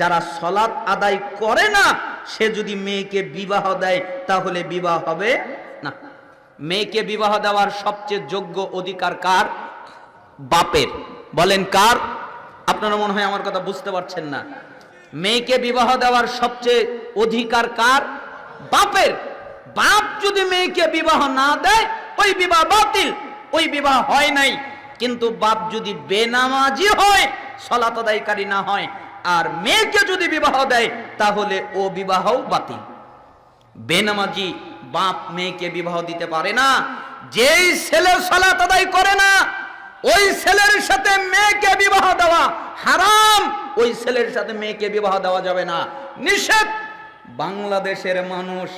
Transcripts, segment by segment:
যারা সলাৎ আদায় করে না, সে যদি মেয়েকে বিবাহ দেয়, তাহলে বিবাহ হবে না। মেয়েকে বিবাহ দেওয়ার সবচেয়ে যোগ্য অধিকার কার? বাপের। বলেন কার? আপনারা মনে হয় আমার কথা বুঝতে পারছেন না। মেয়েকে বিবাহ দেওয়ার সবচেয়ে অধিকার কার? বাপের। বাপ যদি মেয়েকে বিবাহ না দেয়, ওই বিবাহ বাতিল, ওই বিবাহ হয় নাই। কিন্তু বাপ যদি বেনামাজি হয় সলাত আদায়কারী না হয় আর মেয়েকে যদি বিবাহ দেয়, তাহলে ও বিবাহও বাতিল। বেনামাজি বাপ মেয়েকে বিবাহ দিতে পারে না, যেই ছেলে সালাত আদায় করে না, ওই ছেলের সাথে মেয়েকে বিবাহ দেওয়া হারাম, ওই ছেলের সাথে মেয়েকে বিবাহ দেওয়া যাবে না। নিষেধ! বাংলাদেশের মানুষ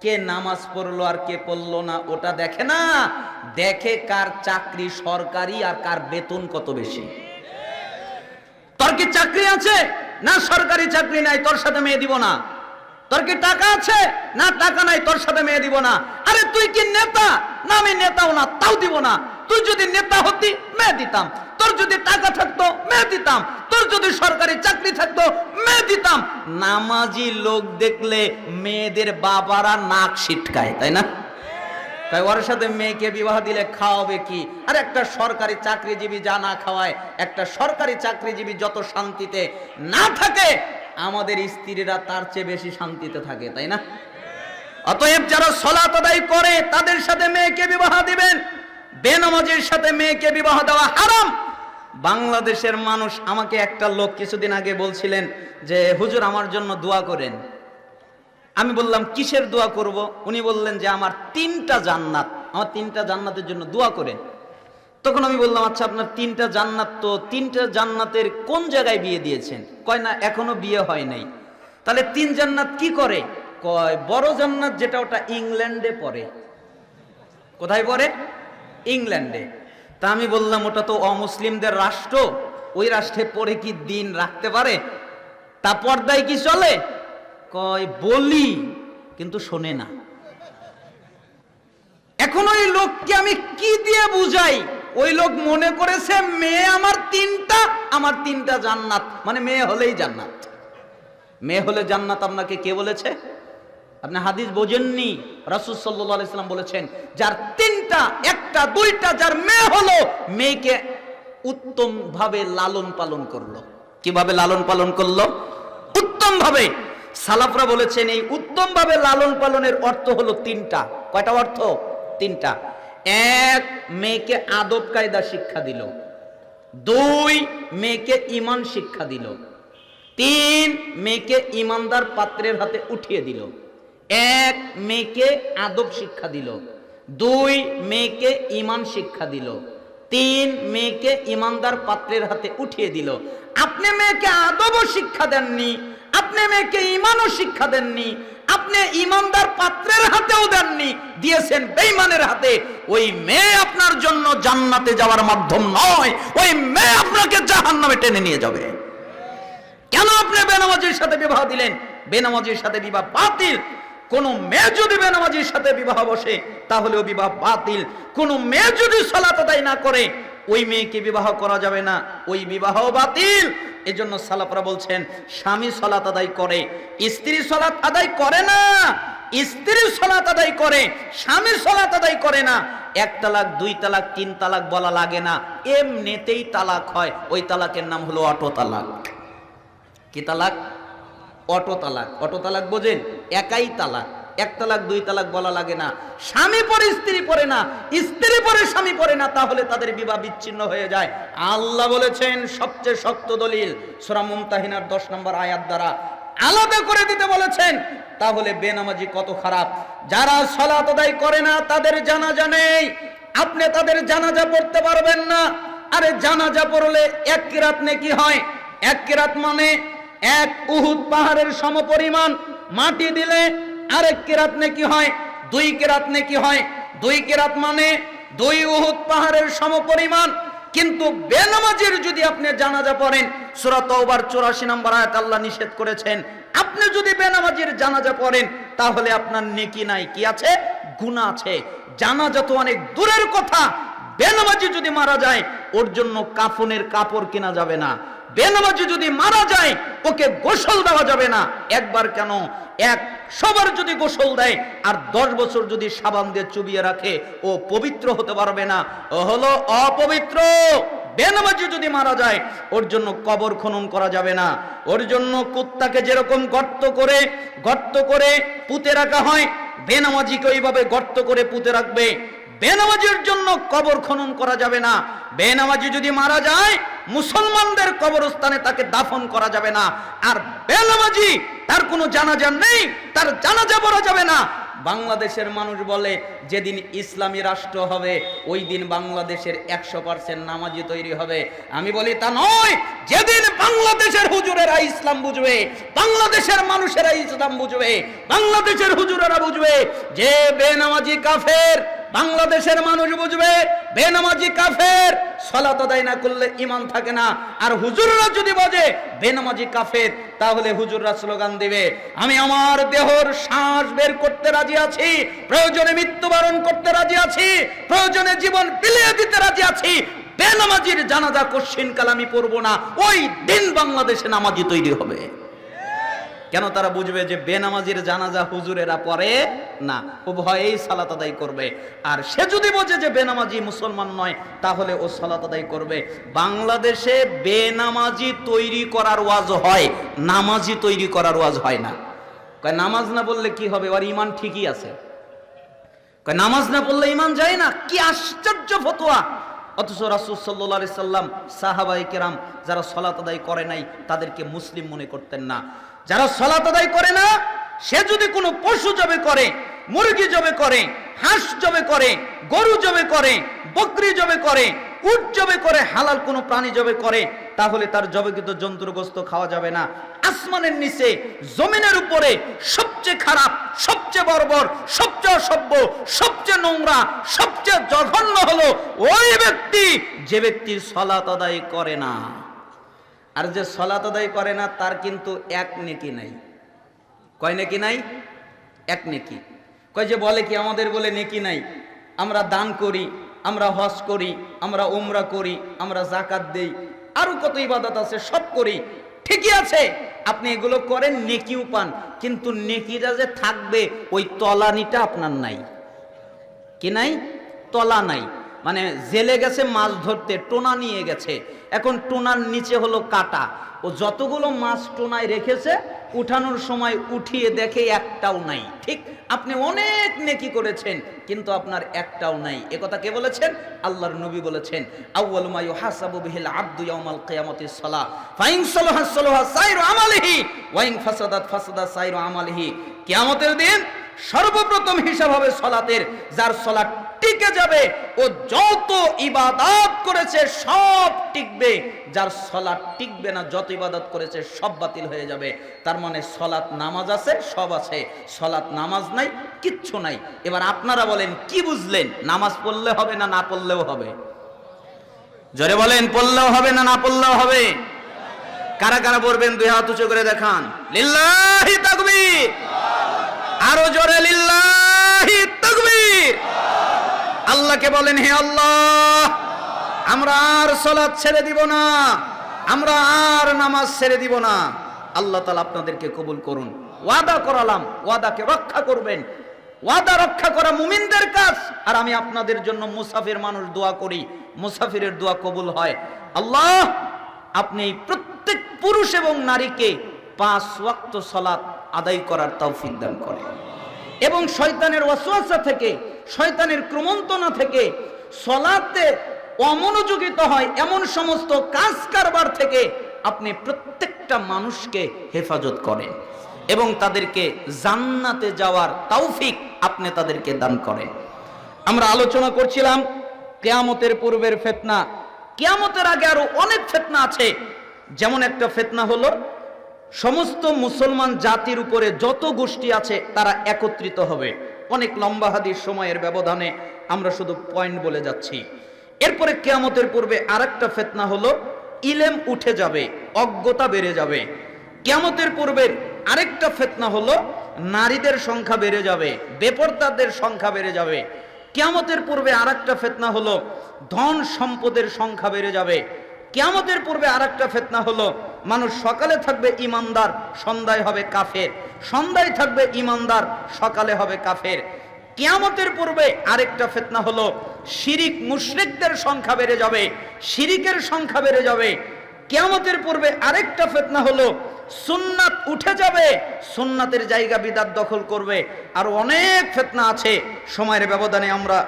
কে নামাজ পড়ল আর কে পড়ল না, ওটা দেখে না। দেখে কার চাকরি সরকারি আর কার বেতন কত বেশি। তোর কি চাকরি আছে? না সরকারি চাকরি নাই, তোর সাথে মেয়ে দিব না। তোর কি টাকা আছে? না টাকা নাই, তোর সাথে মেয়ে দিব না। আরে তুই কি নেতা? না, আমি নেতাও না, তাও দিব না। তুই যদি নেতা হতি, মেয়ে দিতাম। তোর যদি টাকা থাকতো, মেয়ে দিতাম। তোর যদি সরকারি চাকরি থাকতো, মেয়ে দিতাম। নামাজি লোক দেখলে মেয়েদের বাবারা নাক ছিটকায়, তাই না? তাই ওর সাথে মেয়েকে বিবাহ দিলে খাওয়াবে কি? আর একটা সরকারি চাকরিজীবী যা না খাওয়ায়, একটা সরকারি চাকরিজীবী যত শান্তিতে না থাকে, আমাদের স্ত্রীরা তার চেয়ে বেশি শান্তিতে থাকে, তাই না? অতএব যারা সলাত আদায় করে, তাদের সাথে মেয়েকে বিবাহ দিবেন। বেনামাজের সাথে মেয়েকে বিবাহ দেওয়া হারাম। বাংলাদেশের মানুষ আমাকে একটা লোক কিছুদিন আগে বলছিলেন যে, হুজুর, আমার জন্য দোয়া করেন। আমি বললাম, কিসের দোয়া করব? উনি বললেন যে, আমার তিনটা জান্নাত। আমার তিনটা জান্নাতের জন্য দোয়া করেন। তখন আমি বললাম আচ্ছা আপনার তিনটা জান্নাত তো তিনটা জান্নাতের কোন জায়গায় বিয়ে দিয়েছেন? কয়, না, এখনও বিয়ে হয় নাই। তাহলে তিন জান্নাত কি করে? কয়, বড় জান্নাত যেটা ওটা ইংল্যান্ডে পড়ে। কোথায় পড়ে? ইংল্যান্ডে। তা আমি বললাম, ওটা তো অমুসলিমদের রাষ্ট্র। ওই রাষ্ট্রে পড়ে কি দিন রাখতে পারে? তা পর্দায় কি চলে? কয়, বলি কিন্তু শোনে না। এখন ওই লোককে আমি কি দিয়ে বুঝাই? ওই লোক মনে করেছে, মেয়ে আমার তিনটা আমার তিনটা জান্নাত। মানে মেয়ে হলেই জান্নাত। মেয়ে হলে জান্নাত আপনাকে কে বলেছে? আপনি হাদিস বোঝেননি। রাসুল সাল্লাহ ইসলাম বলেছেন, যার তিনটা, একটা, দুইটা, যার মেয়ে হলো, মেয়েকে উত্তম ভাবে লালন পালন করল। কীভাবে লালন পালন করল? উত্তম ভাবে সালাফরা বলেছেন, এই উত্তম ভাবে লালন পালনের অর্থ হলো তিনটা। কয়টা অর্থ? তিনটা। এক, মেয়েকে আদব কায়দা শিক্ষা দিল। দুই, মেয়েকে ইমান শিক্ষা দিল। তিন, মেয়েকে ইমানদার পাত্রের হাতে উঠিয়ে দিল। এক, মেয়েকে আদব শিক্ষা দিল। দুই, মেয়েকে ইমান শিক্ষা দিল। তিন, মেয়েকে ইমানদার পাত্রের হাতে উঠিয়ে দিল। আপনি মেয়েকে আদবও শিক্ষা দেননি আপনি মেয়েকে ইমানও শিক্ষা দেননি, আপনি ইমানদার পাত্রের হাতেও দেননি, দিয়েছেন বেইমানের হাতে। ওই মেয়ে আপনার জন্য জান্নাতে যাওয়ার মাধ্যম নয়, ওই মেয়ে আপনাকে জাহান্নামে টেনে নিয়ে যাবে। কেন আপনি বেনামাজির সাথে বিবাহ দিলেন? বেনামাজির সাথে বিবাহ বাতিল। কোন মেয়ে যদি বেনামাজির সাথে বিবাহ বসে, তাহলেও বিবাহ বাতিল। কোন মেয়ে যদি সলাত আদায় না করে ওই মেয়েকে বিবাহ করা যাবে না, ওই বিবাহ বাতিল। এজন্য সালাফরা বলছেন, স্বামী সলাত আদায় করে, স্ত্রী সলাত আদায় করে না, স্ত্রী সলাত আদায় করে, স্বামী সলাত আদায় করে না। এক তালাক, দুই তালাক, তিন তালাক বলা লাগে না। এমনিতেই তালাক হয়, ওই তালাকের নাম হলো অটো তালাক কি তালাক? অটো তালাক অটো তালাক বোঝেন, একাই তালাক। এক তালাক, দুই তালাক বলা লাগে না। স্বামী পরে, স্ত্রী পরে না। স্ত্রী পরে, স্বামী পরে না, তাহলে তাদের বিবাহ বিচ্ছিন্ন হয়ে যায়। আল্লাহ বলেছেন, সবচেয়ে শক্ত দলিল সোরা মুমতাহিনার দশ নম্বর আয়াত দ্বারা আলাদা করে দিতে বলেছেন, তাহলে বেনামাজি কত খারাপ। যারা সলাত আদায় করে না, তাদের জানাজা নেই। আপনি তাদের জানাজা পড়তে পারবেন না। আরে জানাজা পড়লে এক কিরাত কি হয়? এক কিরাত মানে এক উহুদ পাহাড়ের সমপরিমাণ মাটি দিলে আরেক কেরাত কি হয়? দুই কেরাত কি হয়? দুই কেরাত মানে দুই উহুদ পাহাড়ের সমপরিমাণ। কিন্তু বেনামাজির যদি আপনি জানাজা পড়েন, সূরা তওবার 84 নম্বর আয়াত আল্লাহ নিষেধ করেছেন। আপনি যদি বেনামাজির জানাজা পড়েন, তাহলে আপনার নেকি নাই। কি আছে? গুনাহ আছে। জানাজা তো অনেক দূরের কথা। বেনামাজি যদি মারা যায়, ওর জন্য কাফনের কাপড় কেনা যাবে না। বেনামাজি যদি মারা যায়, ওকে গোসল দেওয়া যাবে না। একবার কেন? এক সবার যদি গোসল দেয়, আর দশ বছর যদি সাবান দিয়ে চুবিয়ে রাখে, ও পবিত্র হতে পারবে না। ও হলো অপবিত্র। বেনামাজি যদি মারা যায়, ওর জন্য কবর খনন করা যাবে না। ওর জন্য কুত্তাকে যেরকম গর্ত করে গর্ত করে পুঁতে রাখা হয়, বেনামাজিকে ওইভাবে গর্ত করে পুঁতে রাখবে। বেনামাজির জন্য কবর খনন করা যাবে না। বেনামাজি যদি মারা যায়, মুসলমানদের কবরস্থানে তাকে দাফন করা যাবে না। আর বেনামাজি, তার কোনো জানাজা নেই, তার জানাজা পড়া যাবে না। বাংলাদেশের মানুষ বলে, যেদিন ইসলামী রাষ্ট্র হবে, ওই দিন বাংলাদেশের একশো পার্সেন্ট নামাজি তৈরি হবে। আমি বলি, তা নয়, যেদিন বাংলাদেশের হুজুরেরা ইসলাম বুঝবে, বাংলাদেশের মানুষেরা ইসলাম বুঝবে, বাংলাদেশের হুজুরেরা বুঝবে যে বেনামাজি কাফের বাংলাদেশের মানুষ বুঝবে, বেনামাজি কাফের, সলাত আদায় না করলে ইমান থাকে না। আর হুজুররা যদি বজে বেনামাজি কাফের, তাহলে হুজুররা স্লোগান দিবে, আমি আমার দেহর শ্বাস বের করতে রাজি আছি, প্রয়োজনে মৃত্যুবরণ করতে রাজি আছি, প্রয়োজনে জীবন বিলিয়ে দিতে রাজি আছি, বেনামাজির জানাজা কোশ্চিন কাল আমি পড়ব না। ওই দিন বাংলাদেশে নামাজি তৈরি হবে। কেন তারা বুঝবে যে বেনামাজির জানাজা হুজুরেরা পরে না? ও ভয়েই সালাত আদায় করবে। আর সে যদি বোঝে যে বেনামাজি মুসলমান নয়, তাহলে ও সালাত আদায় করবে। বাংলাদেশে বেনামাজি তৈরি করার ওয়াজ হয়, নামাজি তৈরি করার ওয়াজ হয় না। কয়, নামাজ না বললে কি হবে? ওর ইমান ঠিকই আছে। কয়, নামাজ না পড়লে ইমান যায় না? কি আশ্চর্য ফতোয়া! অথচ রাসুল সাল্লাহ সাল্লাম সাহাবাই কেরাম যারা সলাত আদায় করে নাই, তাদেরকে মুসলিম মনে করতেন না। যারা সলাত আদায় করে না, সে যদি কোনো পশু জবে করে, মুরগি জবে করে, হাঁস জবে করে, গরু জবে করে, বকরি জবে করে, উট জবে করে, হালাল কোনো প্রাণী জবে করে, তাহলে তার জবেকৃত জন্তুরগ্রস্ত খাওয়া যাবে না। আসমানের নিচে, জমিনের উপরে সবচেয়ে খারাপ, সবচেয়ে বর্বর, সবচেয়ে অসভ্য, সবচেয়ে নোংরা, সবচেয়ে জঘন্য হলো ওই ব্যক্তি যে ব্যক্তি সলাত আদায় করে না। আর যে সলাত আদায় করে না, তার কিন্তু এক নেকি নাই। কয় নেকি নাই? এক নেকি। কয় যে বলে কি, আমাদের বলে নেকি নাই। আমরা দান করি, আমরা হজ করি, আমরা ওমরা করি, আমরা জাকাত দেই, আরও কত ইবাদত আছে, সব করি। ঠিকই আছে, আপনি এগুলো করেন, নেকিও পান। কিন্তু নেকিটা যে থাকবে, ওই তলানিটা আপনার নাই। কি নাই? তলা নাই। মানে জেলে গেছে, মাছ ধরতে, টোনা নিয়ে গেছে। এখন টোনার নিচে হলো কাটা। ও যতগুলো মাছ টোনায় রেখেছে, উঠানোর সময় উঠিয়ে দেখে একটাও নাই। ঠিক, আপনি অনেক নেকি করেছেন, কিন্তু আপনার একটাও নাই। এ কথা কে বলেছেন? আল্লাহর নবী বলেছেন, আউয়ালু আমালিহি ওয়া ইন ফাসাদাত দিন সর্বপ্রথম হিসাব হবে সলাতের, যার সলাৎ টিকে যাবে, ও যত ইবাদত করেছে সব টিকবে। যার সলাৎ টিকবে না, যত ইবাদত করেছে সব বাতিল হয়ে যাবে। তার মানে সলাৎ নামাজ আছে, সব আছে। সলাৎ নামাজ নাই, কিচ্ছু নাই। এবার আপনারা বলেন, কি বুঝলেন? নামাজ পড়লে হবে না না পড়লেও হবে? জোরে বলেন, পড়লেও হবে না না পড়লেও হবে? কারা কারা পড়বেন? দুই হাত উঁচু করে দেখান। লিল্লাহি তাকবীর! আরও জোরে, লিল্লাহি! আল্লাহকে বলেন, হে আল্লাহ, আমরা আর সলাৎ ছেড়ে দিব না, আমরা আর নামাজ ছেড়ে দিব না। আল্লাহ তালা আপনাদেরকে কবুল করুন। ওয়াদা করালাম, ওয়াদাকে রক্ষা করবেন। ওয়াদা রক্ষা করা মুমিনদের কাজ। আর আমি আপনাদের জন্য মুসাফির মানুষ দোয়া করি, মুসাফিরের দোয়া কবুল হয়। আল্লাহ, আপনি প্রত্যেক পুরুষ এবং নারীকে পাঁচ ওয়াক্ত সলাৎ আদায় করার তৌফিক দান করেন। এবং শয়তানের ওয়াসওয়াসা থেকে শয়তানের ক্রমন্তনা থেকে সলাতে অমনোযোগিত হয় এমন সমস্ত কাজ কারবার থেকে আপনি প্রত্যেকটা মানুষকে হেফাজত করেন এবং তাদেরকে জান্নাতে যাওয়ার তৌফিক আপনি তাদেরকে দান করেন। আমরা আলোচনা করছিলাম কেয়ামতের পূর্বের ফেতনা। কেয়ামতের আগে আরও অনেক ফেতনা আছে। যেমন একটা ফেতনা হলো, সমস্ত মুসলমান জাতির উপরে যত গোষ্ঠী আছে তারা একত্রিত হবে। অনেক লম্বা হাদির সময়ের ব্যবধানে আমরা শুধু পয়েন্ট বলে যাচ্ছি। এরপরে কেয়ামতের পূর্বে আরেকটা ফেতনা হলো, ইলেম উঠে যাবে, অজ্ঞতা বেড়ে যাবে। কেয়ামতের পূর্বের আরেকটা ফেতনা হলো, নারীদের সংখ্যা বেড়ে যাবে, বেপরদাদের সংখ্যা বেড়ে যাবে। কেয়ামতের পূর্বে আর একটা ফেতনা হলো, ধন সম্পদের সংখ্যা বেড়ে যাবে। কেয়ামতের পূর্বে আর একটা ফেতনা হলো মানুষ সকালে থাকবে ইমানদার, সন্ধ্যায় হবে কাফের। সন্ধ্যায় থাকবে ইমানদার, সকালে হবে কাফের। কিয়ামতের পূর্বে আরেকটা ফেতনা হলো, শিরিক মুশরিকদের সংখ্যা বেড়ে যাবে, শিরিকের সংখ্যা বেড়ে যাবে। কিয়ামতের পূর্বে আরেকটা ফেতনা হলো, সুন্নাত উঠে যাবে, সুন্নাতের জায়গা বিদাত দখল করবে। আর অনেক ফেতনা আছে, সময়ের ব্যবধানে আমরা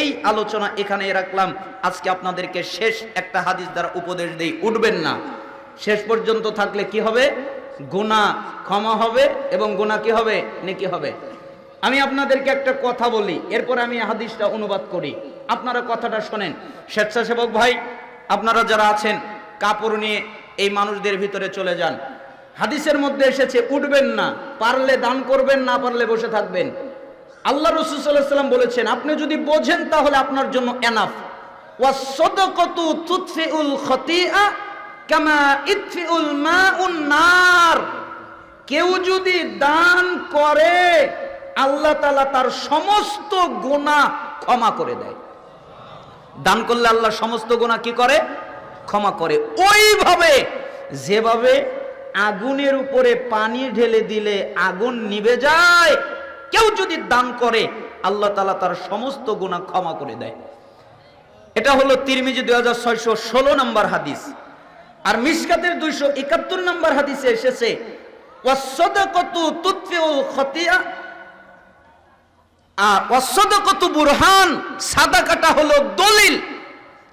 এই আলোচনা এখানে রাখলাম। আজকে আপনাদেরকে শেষ একটা হাদিস দ্বারা উপদেশ দেই, উঠবেন না। শেষ পর্যন্ত থাকলে কি হবে? গুনাহ ক্ষমা হবে এবং গুনাহ কি হবে? নেকি হবে। আমি আপনাদেরকে একটা কথা বলি, এরপর আমি হাদিসটা অনুবাদ করি। আপনারা কথাটা শোনেন। স্বেচ্ছাসেবক ভাই, আপনারা যারা আছেন, কাপড় নিয়ে এই মানুষদের ভিতরে চলে যান। হাদিসের মধ্যে এসেছে, উঠবেন না, পারলে দান করবেন, না পারলে বসে থাকবেন। আল্লাহ রসুল সাল্লাহ সাল্লাম বলেছেন, আপনি যদি বোঝেন তাহলে আপনার জন্য এনাফ ওয়াসদাকাতু তুতফিউল খতিআ কামা ইতফিউল মাউন নার। কেউ যদি দান করে, আল্লাহ তাআলা তার সমস্ত গুনাহ ক্ষমা করে দেয়। দান করলে আল্লাহ সমস্ত গুনাহ কি করে? ক্ষমা করে। ওইভাবে, যেভাবে আগুনের উপরে পানি ঢেলে দিলে আগুন নিভে যায়, কেউ যদি দান করে, আল্লাহ তাআলা তার সমস্ত গুনাহ ক্ষমা করে দেয়। এটা হলো তিরমিজি দুই হাজার ছয়শো ষোলো নম্বর হাদিস। আর মিসকাতের দুইশো একাত্তর নম্বর হাদিসে এসেছে আর অসদকত বুরহান। সাদা কাটা হলো দলিল।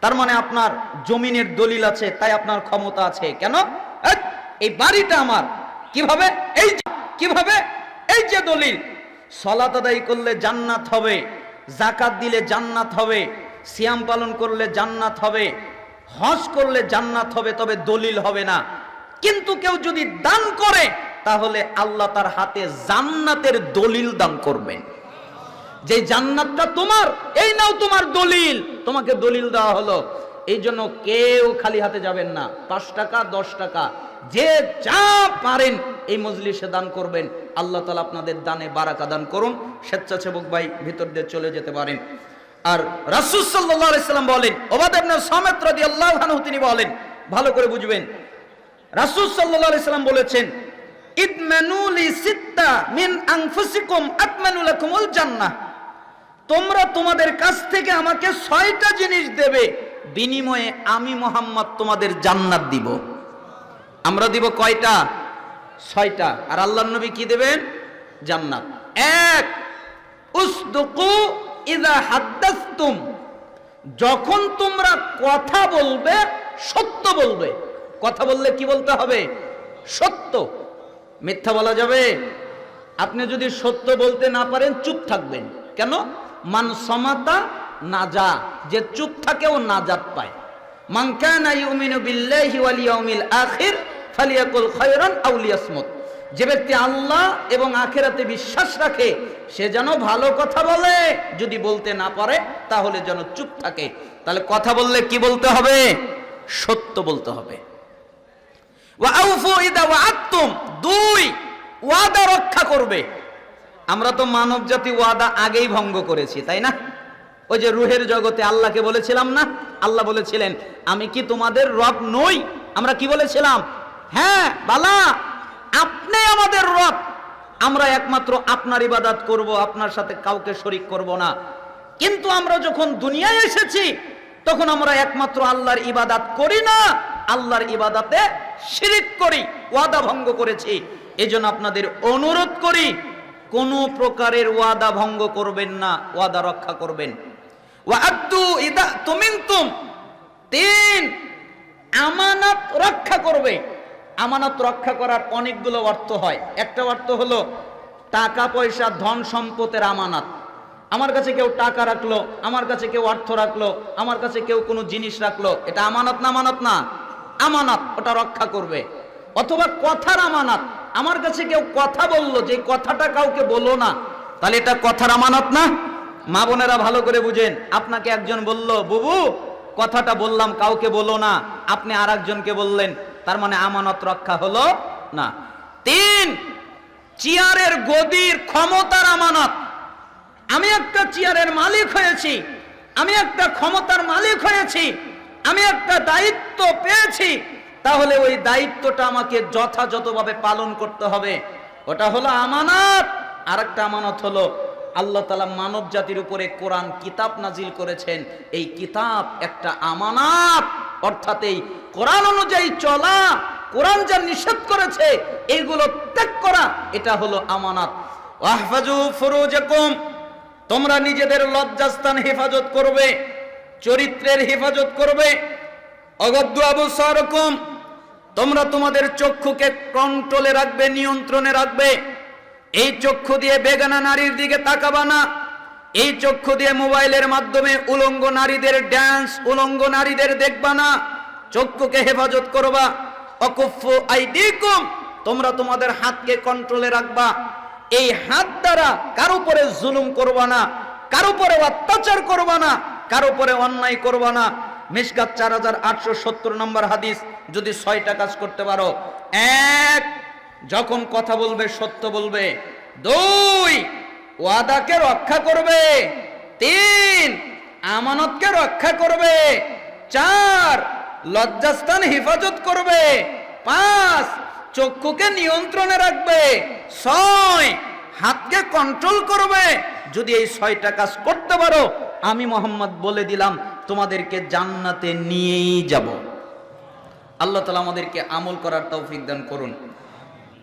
তার মানে আপনার জমিনের দলিল আছে তাই আপনার ক্ষমতা আছে। কেন? এই, বাড়িটা আমার। কীভাবে? এই কীভাবে? এই যে দলিল। সলাত আদায় করলে জান্নাত হবে জাকাত দিলে জান্নাত হবে সিয়াম পালন করলে জান্নাত হবে হজ করলে জান্নাত হবে, তবে দলিল হবে না। কিন্তু কেউ যদি দান করে, তাহলে আল্লাহ তার হাতে জান্নাতের দলিল দান করবেন। যে জান্নাতটা তোমার, এই নাও তোমার দলিল। তোমাকে দলিল দেওয়া হলো। এই জন্য কেউ খালি হাতে যাবেন না। পাঁচ টাকা, দশ টাকা। যে যা পারেন, এই মজলিসে দান করবেন। আল্লাহ তালা আপনাদের দানে বারাকা দান করুন। স্বেচ্ছাসেবক ভাই, ভিতর দিয়ে চলে যেতে পারেন। আর রাসুল সাল্লাহ সাল্লাম বলেন ওবাদ আপনার সমেত রাদি আল্লাহ তিনি বলেন, ভালো করে বুঝবেন, রাসুল সাল্লাহ সাল্লাম বলেছেন সিত্তা মিন আনফুসিকুম আতমানু লাকুমুল জান্নাহ। তোমরা তোমাদের কাছ থেকে আমাকে ছয়টা জিনিস দেবে, বিনিময়ে আমি মোহাম্মদ তোমাদের জান্নাত দিব। আমরা দিব কয়টা? ছয়টা। আর আল্লাহ নবী কি দেবেন? জান্নাত। এক, উসদুকু ইদা যখন তোমরা কথা বলবে, সত্য বলবে। কথা বললে কি বলতে হবে? সত্য। মিথ্যা বলা যাবে। আপনি যদি সত্য বলতে না পারেন, চুপ থাকবেন। কেন? মান সমাতা নাজা, যে চুপ থাকে ও নাজাত পায়। মান কানা ইউমিনু বিল্লাহি ওয়াল ইয়াউমিল আখির, ফালিয়াকুল খায়রান আও লিয়াসমুত। যে ব্যক্তি আল্লাহ এবং আখেরাতে বিশ্বাস রাখে, সে যেন ভালো কথা বলে। যদি বলতে না পারে, তাহলে যেন চুপ থাকে। তাহলে কথা বললে কি বলতে হবে? সত্য বলতে হবে। দুই, ওয়াদা রক্ষা করবে। আমরা তো মানব জাতি ওয়াদা আগেই ভঙ্গ করেছি, তাই না? ওই যে রুহের জগতে আল্লাহকে বলেছিলাম না? আল্লাহ বলেছিলেন, আমি কি তোমাদের রব নই? আমরা কি বলেছিলাম? হ্যাঁ বালা আপনি আমাদের রব। আমরা একমাত্র আপনার ইবাদাত করব, আপনার সাথে কাউকে শরিক করব না। কিন্তু আমরা যখন দুনিয়ায় এসেছি, তখন আমরা একমাত্র আল্লাহর ইবাদাত করি না, আল্লাহর ইবাদাতে শিরিক করি, ওয়াদা ভঙ্গ করেছি। এজন্য আপনাদের অনুরোধ করি, কোনো প্রকারের ওয়াদা ভঙ্গ করবেন না, ওয়াদা রক্ষা করবেন। তিন, আমানত রক্ষা করবে। আমানত রক্ষা করার অনেকগুলো অর্থ হয়। একটা অর্থ হলো টাকা, পয়সা, ধন সম্পদের আমানত। আমার কাছে কেউ টাকা রাখল, আমার কাছে কেউ অর্থ রাখল, আমার কাছে কেউ কোনো জিনিস রাখল, এটা আমানত না আমানত না? আমানত, ওটা রক্ষা করবে। অথবা কথার আমানত। আমার কাছে কেউ কথা বলল, যে কথাটা কাউকে বলো না, তাহলে এটা কথার আমানত না? মা বোনেরা ভালো করে বুঝেন। আপনাকে একজন বলল, বুবু, কথাটা বললাম, কাউকে বলো না। আপনি আর বললেন তার মানে আমানত রক্ষা হলো না। তিন, চেয়ারের গদির ক্ষমতার আমানত। আমি একটা চেয়ারের মালিক হয়েছি, আমি একটা ক্ষমতার মালিক হয়েছি, আমি একটা দায়িত্ব পেয়েছি, তাহলে ওই দায়িত্বটা আমাকে যথাযথভাবে পালন করতে হবে। ওটা হলো আমানত। আর একটা আমানত হলো আল্লাহ তালা মানব জাতির উপরে কোরআন কিতাব নাজিল করেছেন। এই কিতাব একটা আমানাত। অর্থাৎ এই কোরআন অনুযায়ী চলা, কোরআন যা নিষেধ করেছে এইগুলো ত্যাগ করা, এটা হলো আমানাত। ওয়াহফাজু ফুরুজাকুম, তোমরা নিজেদের লজ্জাস্থান হেফাজত করবে, চরিত্রের হেফাজত করবে। অগদ্য আবু সরকম, তোমরা তোমাদের চক্ষুকে কন্ট্রোলে রাখবে, নিয়ন্ত্রণে রাখবে। এই চক্ষু দিয়ে বেগানা নারীর দিকে তাকাবা না। এই চক্ষু দিয়ে মোবাইলের মাধ্যমে উলঙ্গ নারীদের ড্যান্স উলঙ্গ নারীদের দেখবা না। চক্ষুকে হেফাজত করবা। অকুফ আইডিকুম তোমরা তোমাদের হাতকে কন্ট্রোলে রাখবা। এই হাত দ্বারা কার উপরে জুলুম করবা না, কার উপরে অত্যাচার করবা না, কার উপরে অন্যায় করবা না। মিসকাত চার হাজার আটশো সত্তর নম্বর হাদিস, যদি ছয়টা কাজ করতে পারো। এক, যখন কথা বলবে, সত্য বলবে। দুই ওয়াদাকে রক্ষা করবে। তিন, আমানতকে রক্ষা করবে। চার, লজ্জাস্থান হেফাজত করবে। পাঁচ, চক্ষুকে নিয়ন্ত্রণে রাখবে। ছয়, হাতকে কন্ট্রোল করবে। যদি এই ছয়টা কাজ করতে পারো, আমি মোহাম্মদ বলে দিলাম, তোমাদেরকে জান্নাতে নিয়েই যাব। আল্লাহ তালা আমাদেরকে আমল করার তৌফিক দান করুন।